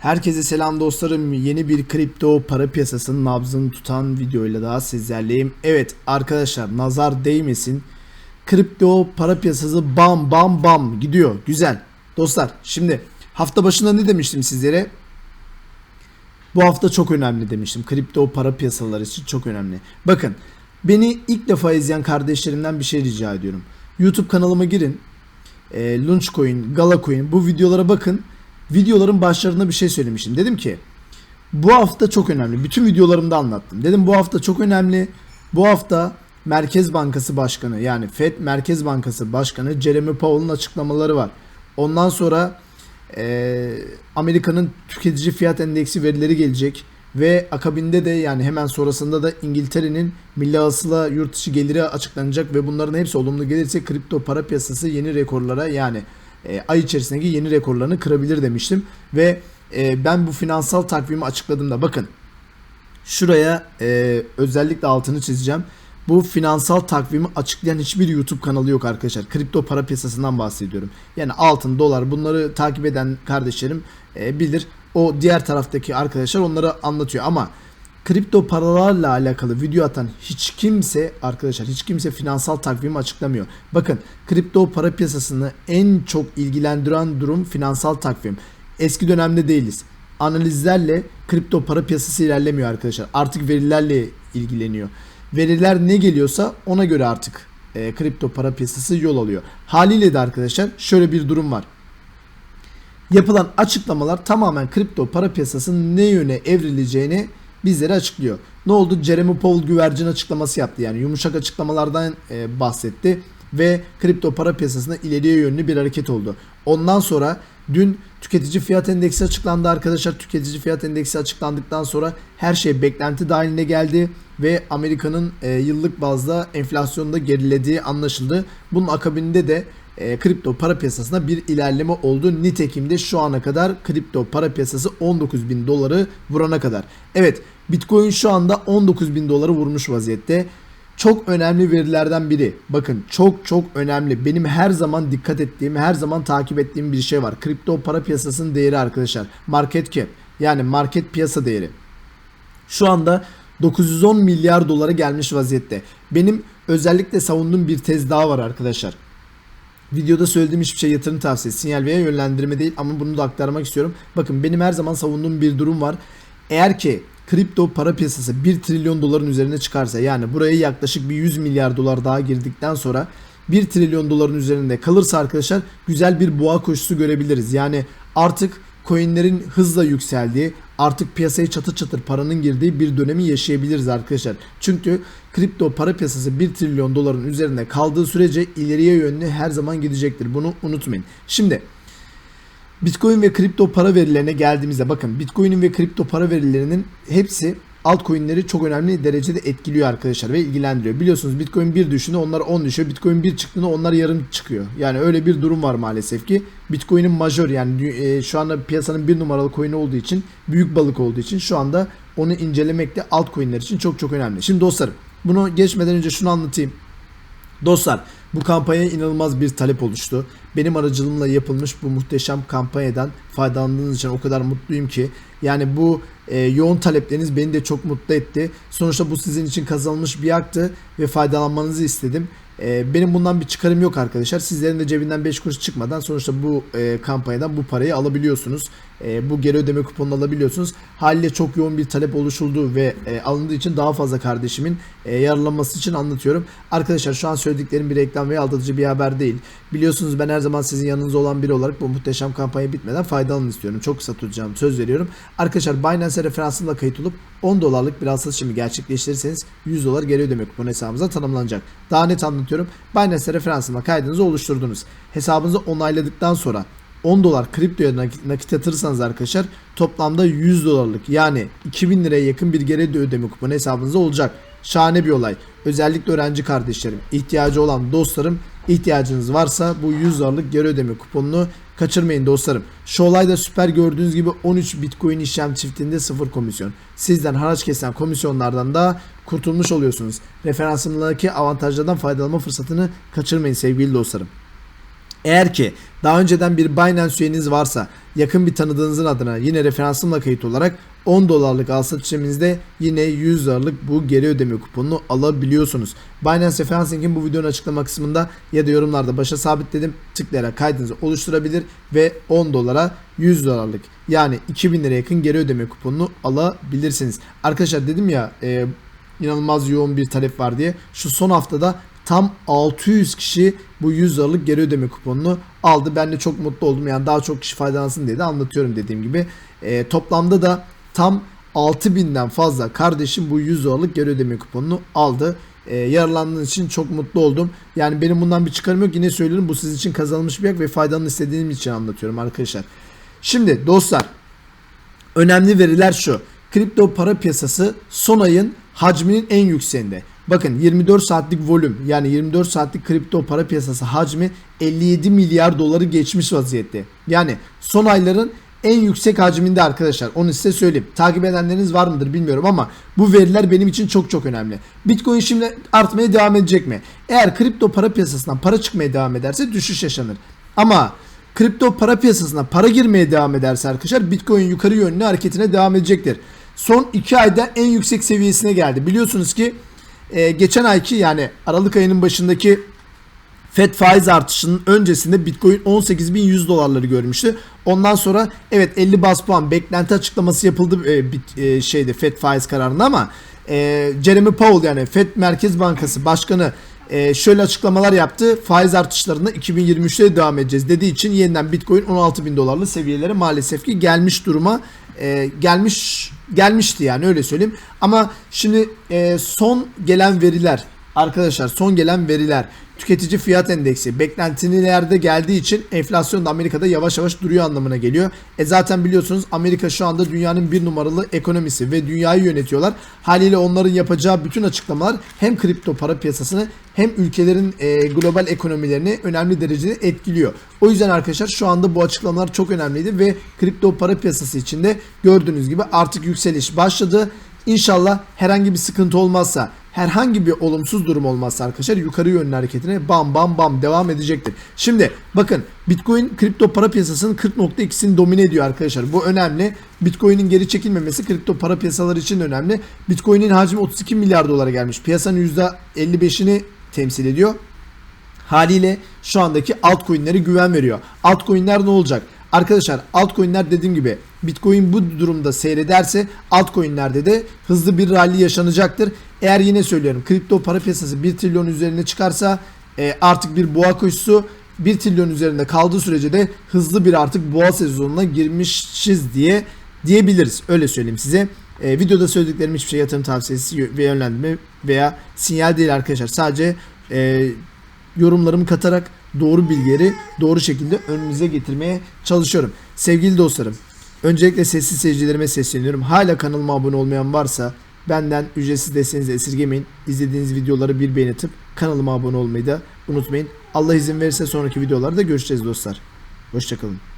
Herkese selam dostlarım. Yeni bir kripto para piyasasının nabzını tutan videoyla daha sizlerleyim. Evet arkadaşlar nazar değmesin. Kripto para piyasası bam bam bam gidiyor. Güzel. Dostlar şimdi hafta başında ne demiştim sizlere? Bu hafta çok önemli demiştim. Kripto para piyasaları için çok önemli. Bakın beni ilk defa izleyen kardeşlerimden bir şey rica ediyorum. YouTube kanalıma girin. E, Launchcoin, Galacoin bu videolara bakın. Videoların başlarında bir şey söylemiştim. Dedim ki bu hafta çok önemli. Bütün videolarımda anlattım. Dedim bu hafta çok önemli. Bu hafta Merkez Bankası Başkanı yani Fed Merkez Bankası Başkanı Jeremy Powell'ın açıklamaları var. Ondan sonra e, Amerika'nın tüketici fiyat endeksi verileri gelecek ve akabinde de yani hemen sonrasında da İngiltere'nin milli hasıla yurt dışı geliri açıklanacak ve bunların hepsi olumlu gelirse kripto para piyasası yeni rekorlara yani e, ay içerisindeki yeni rekorlarını kırabilir demiştim ve e, ben bu finansal takvimi açıkladığımda bakın şuraya e, özellikle altını çizeceğim. Bu finansal takvimi açıklayan hiçbir YouTube kanalı yok arkadaşlar. Kripto para piyasasından bahsediyorum. Yani altın, dolar bunları takip eden kardeşlerim e, bilir. O diğer taraftaki arkadaşlar onları anlatıyor ama kripto paralarla alakalı video atan hiç kimse arkadaşlar hiç kimse finansal takvimi açıklamıyor. Bakın kripto para piyasasını en çok ilgilendiren durum finansal takvim. Eski dönemde değiliz. Analizlerle kripto para piyasası ilerlemiyor arkadaşlar. Artık verilerle ilgileniyor. Veriler ne geliyorsa ona göre artık e, kripto para piyasası yol alıyor. Haliyle de arkadaşlar şöyle bir durum var yapılan açıklamalar tamamen kripto para piyasasının ne yöne evrileceğini bizlere açıklıyor. Ne oldu? Jeremy Powell güvercin açıklaması yaptı. Yani yumuşak açıklamalardan e, bahsetti ve kripto para piyasasında ileriye yönlü bir hareket oldu. Ondan sonra dün tüketici fiyat endeksi açıklandı arkadaşlar. Tüketici fiyat endeksi açıklandıktan sonra her şey beklenti dahiline geldi ve Amerika'nın e, yıllık bazda enflasyonda gerilediği anlaşıldı. Bunun akabinde de e, kripto para piyasasında bir ilerleme oldu. Nitekim de şu ana kadar kripto para piyasası 19 bin doları vurana kadar. Evet Bitcoin şu anda 19 bin doları vurmuş vaziyette. Çok önemli verilerden biri. Bakın çok çok önemli. Benim her zaman dikkat ettiğim, her zaman takip ettiğim bir şey var. Kripto para piyasasının değeri arkadaşlar. Market cap yani market piyasa değeri. Şu anda 910 milyar dolara gelmiş vaziyette. Benim özellikle savunduğum bir tez daha var arkadaşlar. Videoda söylediğim hiçbir şey yatırım tavsiyesi, sinyal veya yönlendirme değil ama bunu da aktarmak istiyorum. Bakın benim her zaman savunduğum bir durum var. Eğer ki kripto para piyasası 1 trilyon doların üzerine çıkarsa yani buraya yaklaşık bir 100 milyar dolar daha girdikten sonra 1 trilyon doların üzerinde kalırsa arkadaşlar güzel bir boğa koşusu görebiliriz. Yani artık coinlerin hızla yükseldiği, artık piyasaya çatır çatır paranın girdiği bir dönemi yaşayabiliriz arkadaşlar. Çünkü kripto para piyasası 1 trilyon doların üzerinde kaldığı sürece ileriye yönlü her zaman gidecektir. Bunu unutmayın. Şimdi Bitcoin ve kripto para verilerine geldiğimizde bakın Bitcoin'in ve kripto para verilerinin hepsi altcoin'leri çok önemli derecede etkiliyor arkadaşlar ve ilgilendiriyor. Biliyorsunuz Bitcoin 1 düşünde onlar 10 düşüyor. Bitcoin 1 çıktığında onlar yarım çıkıyor. Yani öyle bir durum var maalesef ki. Bitcoin'in majör yani e, şu anda piyasanın bir numaralı coin olduğu için büyük balık olduğu için şu anda onu incelemek de altcoin'ler için çok çok önemli. Şimdi dostlarım bunu geçmeden önce şunu anlatayım. Dostlar bu kampanyaya inanılmaz bir talep oluştu. Benim aracılığımla yapılmış bu muhteşem kampanyadan faydalandığınız için o kadar mutluyum ki. Yani bu e, yoğun talepleriniz beni de çok mutlu etti. Sonuçta bu sizin için kazanılmış bir haktı ve faydalanmanızı istedim. E, benim bundan bir çıkarım yok arkadaşlar. Sizlerin de cebinden 5 kuruş çıkmadan sonuçta bu e, kampanyadan bu parayı alabiliyorsunuz. E, bu geri ödeme kuponunu alabiliyorsunuz. Haliyle çok yoğun bir talep oluşulduğu ve e, alındığı için daha fazla kardeşimin e, yararlanması için anlatıyorum. Arkadaşlar şu an söylediklerim bir reklam veya aldatıcı bir haber değil. Biliyorsunuz ben her zaman sizin yanınızda olan biri olarak bu muhteşem kampanya bitmeden faydalanın istiyorum. Çok kısa tutacağım söz veriyorum. Arkadaşlar Binance referansıyla kayıt olup 10 dolarlık bir al satışımı gerçekleştirirseniz 100 dolar geri ödeme kuponu hesabınıza tanımlanacak. Daha net anlatıyorum. Binance referansıyla kaydınızı oluşturdunuz. Hesabınızı onayladıktan sonra 10 dolar kriptoya nakit yatırırsanız arkadaşlar toplamda 100 dolarlık yani 2000 liraya yakın bir geri ödeme kuponu hesabınızda olacak. Şahane bir olay. Özellikle öğrenci kardeşlerim, ihtiyacı olan dostlarım ihtiyacınız varsa bu 100 dolarlık geri ödeme kuponunu kaçırmayın dostlarım. Şu olayda süper gördüğünüz gibi 13 Bitcoin işlem çiftinde sıfır komisyon. Sizden haraç kesen komisyonlardan da kurtulmuş oluyorsunuz. Referansımdaki avantajlardan faydalanma fırsatını kaçırmayın sevgili dostlarım. Eğer ki daha önceden bir Binance üyeniz varsa yakın bir tanıdığınızın adına yine referansımla kayıt olarak 10 dolarlık alsat işleminizde yine 100 dolarlık bu geri ödeme kuponunu alabiliyorsunuz. Binance referans linkin bu videonun açıklama kısmında ya da yorumlarda başa sabitledim. Tıklayarak kaydınızı oluşturabilir ve 10 dolara 100 dolarlık yani 2000 lira yakın geri ödeme kuponunu alabilirsiniz. Arkadaşlar dedim ya e, inanılmaz yoğun bir talep var diye. Şu son haftada tam 600 kişi bu 100 liralık geri ödeme kuponunu aldı. Ben de çok mutlu oldum. Yani daha çok kişi faydalansın diye de anlatıyorum dediğim gibi. E, toplamda da tam 6000'den fazla kardeşim bu 100 liralık geri ödeme kuponunu aldı. E, yararlandığınız için çok mutlu oldum. Yani benim bundan bir çıkarım yok. Yine söylüyorum bu sizin için kazanılmış bir yak ve faydanı istediğim için anlatıyorum arkadaşlar. Şimdi dostlar önemli veriler şu. Kripto para piyasası son ayın hacminin en yükseğinde. Bakın 24 saatlik volüm yani 24 saatlik kripto para piyasası hacmi 57 milyar doları geçmiş vaziyette. Yani son ayların en yüksek hacminde arkadaşlar. Onu size söyleyeyim. Takip edenleriniz var mıdır bilmiyorum ama bu veriler benim için çok çok önemli. Bitcoin şimdi artmaya devam edecek mi? Eğer kripto para piyasasından para çıkmaya devam ederse düşüş yaşanır. Ama kripto para piyasasına para girmeye devam ederse arkadaşlar Bitcoin yukarı yönlü hareketine devam edecektir. Son 2 ayda en yüksek seviyesine geldi. Biliyorsunuz ki e, geçen ayki yani Aralık ayının başındaki Fed faiz artışının öncesinde Bitcoin 18.100 dolarları görmüştü. Ondan sonra evet 50 bas puan beklenti açıklaması yapıldı e, bit, e, şeyde Fed faiz kararında ama e, Jeremy Powell yani Fed Merkez Bankası Başkanı e, şöyle açıklamalar yaptı. Faiz artışlarında 2023'te devam edeceğiz dediği için yeniden Bitcoin 16.000 dolarlı seviyelere maalesef ki gelmiş duruma e, gelmiş gelmişti yani öyle söyleyeyim. Ama şimdi e, son gelen veriler arkadaşlar son gelen veriler tüketici fiyat endeksi beklentilerde geldiği için enflasyon da Amerika'da yavaş yavaş duruyor anlamına geliyor. E zaten biliyorsunuz Amerika şu anda dünyanın bir numaralı ekonomisi ve dünyayı yönetiyorlar. Haliyle onların yapacağı bütün açıklamalar hem kripto para piyasasını hem ülkelerin e, global ekonomilerini önemli derecede etkiliyor. O yüzden arkadaşlar şu anda bu açıklamalar çok önemliydi ve kripto para piyasası içinde gördüğünüz gibi artık yükseliş başladı. İnşallah herhangi bir sıkıntı olmazsa herhangi bir olumsuz durum olmazsa arkadaşlar yukarı yönlü hareketine bam bam bam devam edecektir. Şimdi bakın Bitcoin kripto para piyasasının 40.2'sini domine ediyor arkadaşlar. Bu önemli. Bitcoin'in geri çekilmemesi kripto para piyasaları için önemli. Bitcoin'in hacmi 32 milyar dolara gelmiş. Piyasanın %55'ini temsil ediyor. Haliyle şu andaki altcoin'lere güven veriyor. Altcoin'ler ne olacak? Arkadaşlar altcoin'ler dediğim gibi Bitcoin bu durumda seyrederse altcoin'lerde de hızlı bir rally yaşanacaktır. Eğer yine söylüyorum kripto para piyasası 1 trilyon üzerine çıkarsa e, artık bir boğa koşusu 1 trilyon üzerinde kaldığı sürece de hızlı bir artık boğa sezonuna girmişiz diye diyebiliriz. Öyle söyleyeyim size. E, videoda söylediklerim hiçbir şey yatırım tavsiyesi ve yönlendirme veya sinyal değil arkadaşlar. Sadece e, yorumlarımı katarak doğru bilgileri doğru şekilde önünüze getirmeye çalışıyorum. Sevgili dostlarım, öncelikle sessiz seyircilerime sesleniyorum. Hala kanalıma abone olmayan varsa benden ücretsiz desteğinizi esirgemeyin. İzlediğiniz videoları bir beğeni atıp kanalıma abone olmayı da unutmayın. Allah izin verirse sonraki videolarda görüşeceğiz dostlar. Hoşçakalın.